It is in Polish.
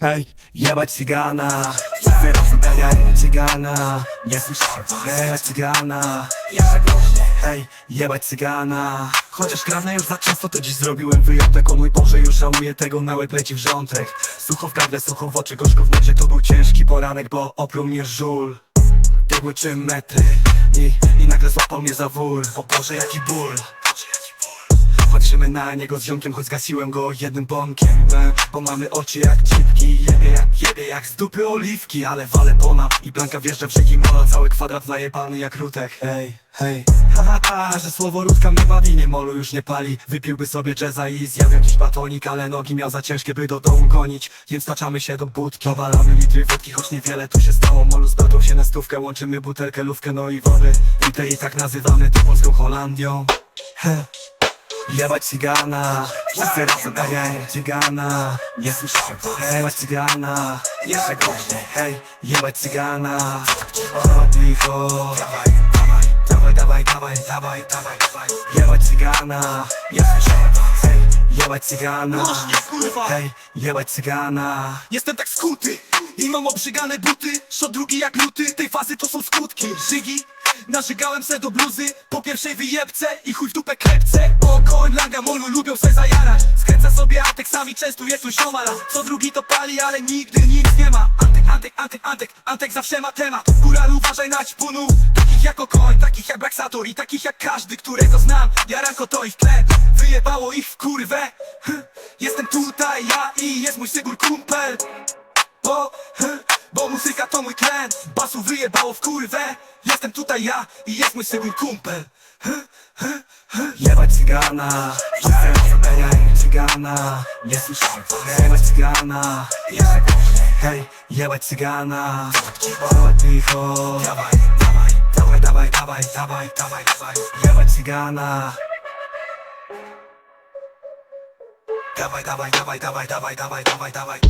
Hej, jebać cygana. Wszyscy razem, ej, ej, cygana. Nie słyszę, ej, cygana. Hej, jebać cygana. Chociaż kradnę już za często, to dziś zrobiłem wyjątek. O mój Boże, już żałuję tego, na łeb leci wrzątek. Sucho w gardle, sucho w oczy, gorzko w nocie To był ciężki poranek, bo opluł mnie żul. Biegły trzy metry i, I nagle złapał mnie za wór. O Boże, jaki ból Patrzymy na niego z ziomkiem, choć zgasiłem go jednym bąkiem Bo mamy oczy jak cipki, jebie jak jebie jak z dupy oliwki Ale wale pona. I Blanka wjeżdża w rzeki mola Cały kwadrat najebany jak rutek. Hej, hej. Ha, ha, ha, że słowo rudka mnie bawi, nie molu już nie pali. Wypiłby sobie jazza i zjadł jakiś batonik Ale nogi miał za ciężkie, by do domu gonić. Więc taczamy się do budki. Nawalamy litry wódki, choć niewiele tu się stało. Molu zdobył się na stówkę, łączymy butelkę, lówkę, no i wody I i tak nazywamy to polską Holandią. He. Jebać cygana Wszyscy razem, ej, cygana. Nie słyszę, jebać cygana Jeszcze głośniej, hej, jebać cygana. O, ticho Dawaj, dawaj, dawaj, dawaj, dawaj, dawaj Jebać cygana Nie słyszę, hej, jebać cygana. Hej, jebać cygana. Jestem tak skuty i mam obrzygane buty. Szot drugi jak luty, tej fazy to są skutki. Żygi, narzygałem se do bluzy Po pierwszej wyjebce i chuj w dupę klepce. O koń langa molu lubią se zajarać. Skręca sobie antek, sami częstuje tu siomala Co drugi to pali, ale nigdy nic nie ma. Antek, antek, antek, antek, antek zawsze ma temat. Góral uważaj na ćpunów Takich jak okoń, takich jak Braxator I takich jak każdy, którego znam. Jaranko to ich tlen, wyjebało ich w kurwę. Hm, Jestem tutaj ja i jest mój sygur kumpel. Bo, bo muzyka to mój tlen Basu wyjebało w kurwę Jestem tutaj ja i jest mój sygur kumpel Jebać cygana ej, cygana Nie słyszę, jebać cygana hej, jebać cygana O, ticho Dawaj, dawaj, dawaj, dawaj, dawaj, dawaj, dawaj, dawaj Jebać cygana dawaj, dawaj, dawaj, dawaj, dawaj, dawaj, dawaj